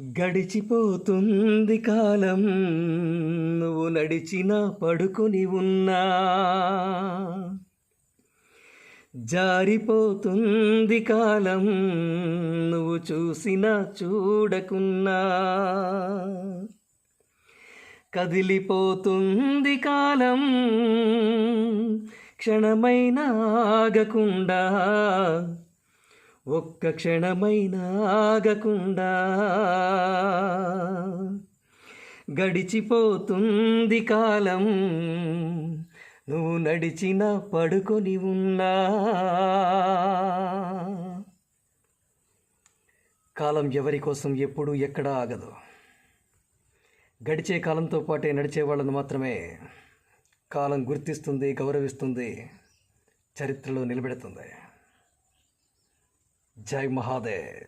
గడిచిపోతుంది కాలం. నువ్వు నడిచిన పడుకొని ఉన్నా. జారిపోతుంది కాలం. నువ్వు చూసినా చూడకున్నా. కదిలిపోతుంది కాలం. క్షణమైన ఆగకుండా ఒక్క క్షణమైన ఆగకుండా గడిచిపోతుంది కాలం. నువ్వు నడిచిన పడుకొని ఉన్నా. కాలం ఎవరి కోసం ఎప్పుడు ఎక్కడా ఆగదు. గడిచే కాలంతో పాటే నడిచే వాళ్ళను మాత్రమే కాలం గుర్తిస్తుంది గౌరవిస్తుంది చరిత్రలో నిలబెడుతుంది. ジャイマハデー。